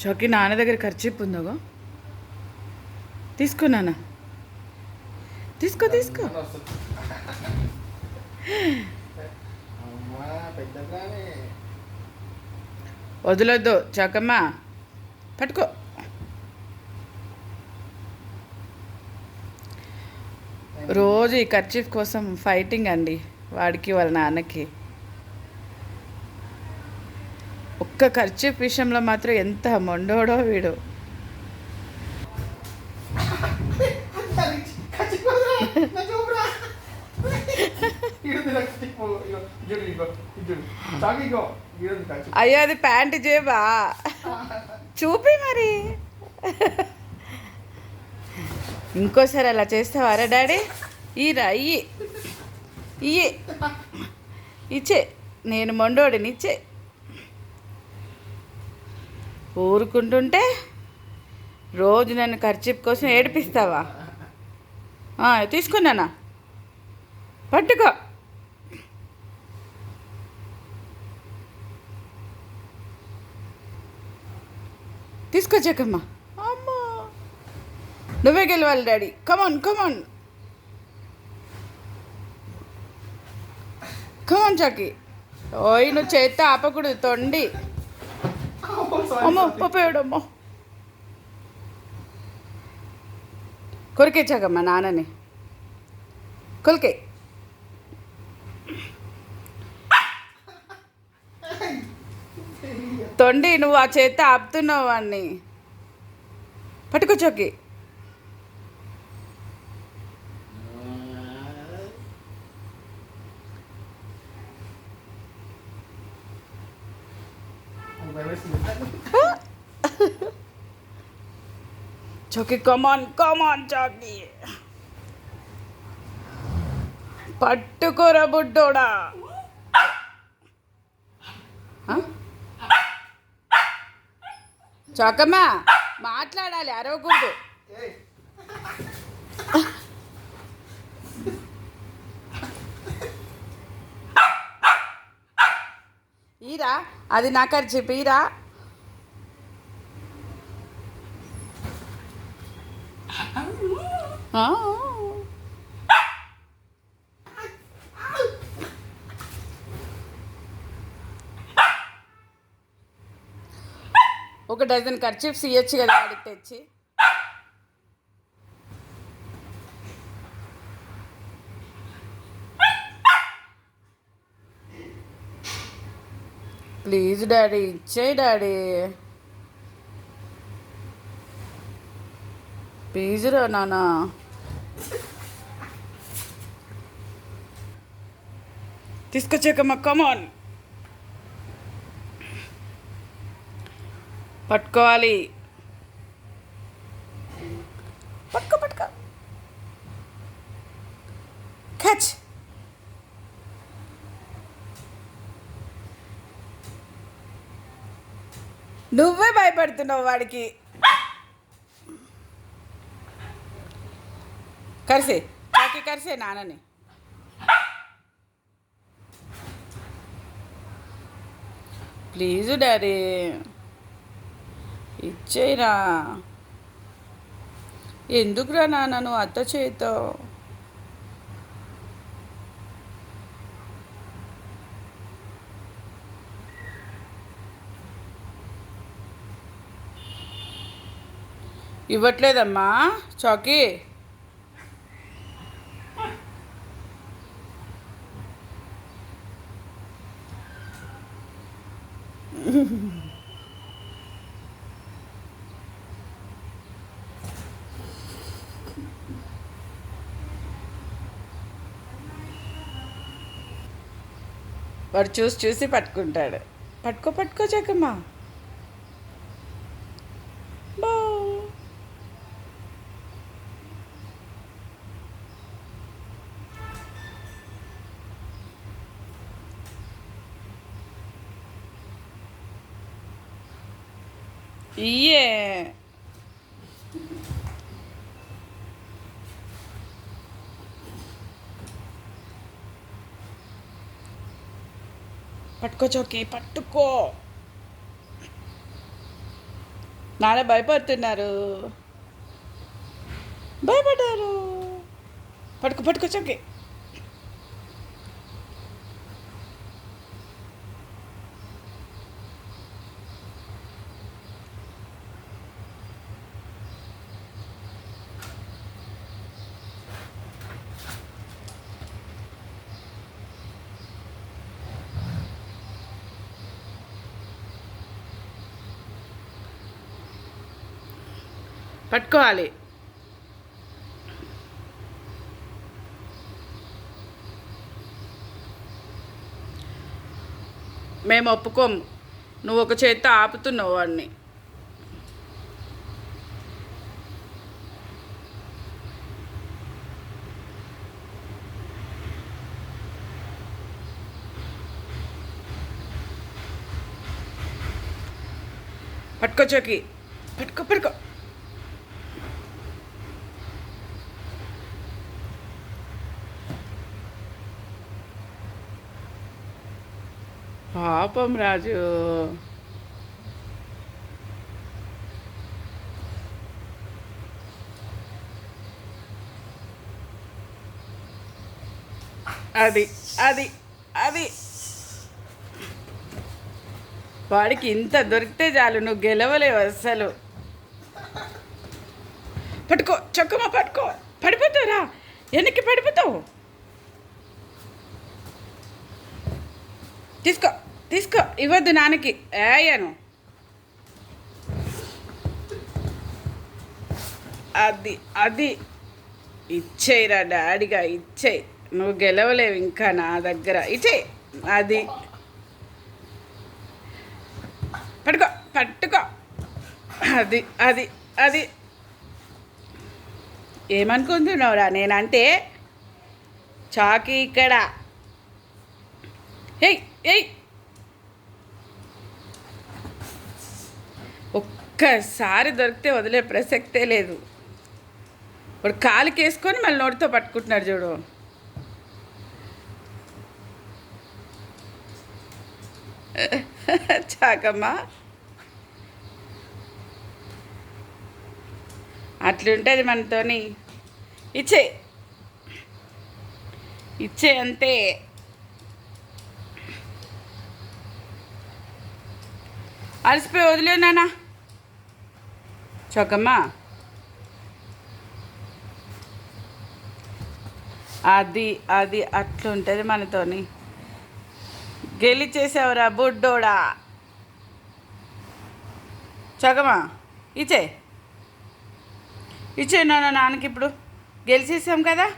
చౌకి నాన్న దగ్గర ఖర్చు ఉందో తీసుకో నాన్న. తీసుకో తీసుకో. వదలొద్దు చౌకమ్మ. పట్టుకో. రోజు ఈ ఖర్చీఫ్ కోసం ఫైటింగ్ అండి వాడికి వాళ్ళ నాన్నకి. ఒక్క ఖర్చీఫ్ విషయంలో మాత్రం ఎంత మొండోడో వీడు. అయ్యో అది ప్యాంట్ జేబా? చూపి మరి. ఇంకోసారి అలా చేస్తావారా డాడీ? ఈ ఇయ్యి. ఇయ్యే. ఇచ్చే. నేను మొండోడిని ఇచ్చే. ఊరుకుంటుంటే రోజు నన్ను ఖర్చు కోసం ఏడిపిస్తావా? తీసుకున్నానా పట్టుకో. తీసుకొచ్చాకమ్మా అమ్మా. నువ్వే గెలవాలి డాడీ. కమాన్ కమాన్ కమాన్ చాకి ఓయ్ నువ్వు చేత్తో ఆపకూడదు తొండి. అమ్మో. పప్పేయడమ్మో కొరికేచ్చాకమ్మా నాన్నని. కొలికే. తొండి నువ్వు ఆ చేత్తో ఆపుతున్నావు వాడిని పట్టుకోచోకి చోకి కమాన్ కమాన్ చాకి పట్టుకోర బుడ్డోడా. ఆ? మాట్లాడాలి అరవకూడదు. ఈరా అది నాకని చెప్పి ఈరా. ఒక డజన్ ఖర్చీఫ్స్ ఇవ్వచ్చు కదా వాడికి తెచ్చి. ప్లీజ్ డాడీ ఇచ్చేయి డాడీ. ప్లీజ్ నానా. తీసుకొచ్చాకమ్మా కమాన్ పట్టుకోవాలి. పట్టుకో పట్టుకో. క్యాచ్ నువ్వే భయపడుతున్నావు వాడికి. కరిసే చాకి కరిసే నాన్నని. ప్లీజ్ డాడీ ఇచ్చేయరా. ఎందుకురా నాన్న నువ్వు అత్త చేతో ఇవ్వట్లేదమ్మా చాకీ. వాడు చూసి చూసి పట్టుకుంటాడు. పట్టుకో పట్టుకో చక్కమ్మా ఇయ్యే పట్టుకో చోకి పట్టుకో. నాన్న భయపడుతున్నారు. భయపడ్డారు. పట్టుకో పట్టుకో చొక్కి పట్టుకోవాలి. మేము ఒప్పుకోము నువ్వు ఒక చేత్తో ఆపుతున్నావు వాడిని. పట్టుకో చోకి పట్టుకో పట్టుకో. పాపం రాజు. అది అది అది. వాడికి ఇంత దొరికితే చాలు నువ్వు గెలవలేవు అస్సలు. పట్టుకో చక్కమా పట్టుకో. పడిపోతావురా వెనక్కి పడిపోతావు. తీసుకో. తీసుకో ఇవ్వద్దు నాన్నకి. ఏయను అది అది. ఇచ్చేయిరా డాడీగా ఇచ్చేయి. నువ్వు గెలవలేవు ఇంకా నా దగ్గర. ఇచ్చేయి అది. పట్టుకో పట్టుకో. అది అది అది. ఏమనుకుంటున్నావురా నేనంటే? చాకీ ఇక్కడ. ఎయ్ ఎయ్ ఒక్కసారి దొరికితే వదిలే ప్రసక్తే లేదు. ఇప్పుడు కాలుకి వేసుకొని మళ్ళీ నోటితో పట్టుకుంటున్నాడు చూడు. చాకమ్మా. అట్లుంటుంది మనతోని. ఇచ్చే. ఇచ్చే అంతే. అలసిపోయి వదిలే నాన్న అది అది అట్లుంటుంది మనతోని. గెలిచేసావురా బుడ్డోడా. చొక్కమ్మా ఇచ్చే. ఇచ్చే నాన్న నాన్నకి ఇప్పుడు గెలిచేసాం కదా.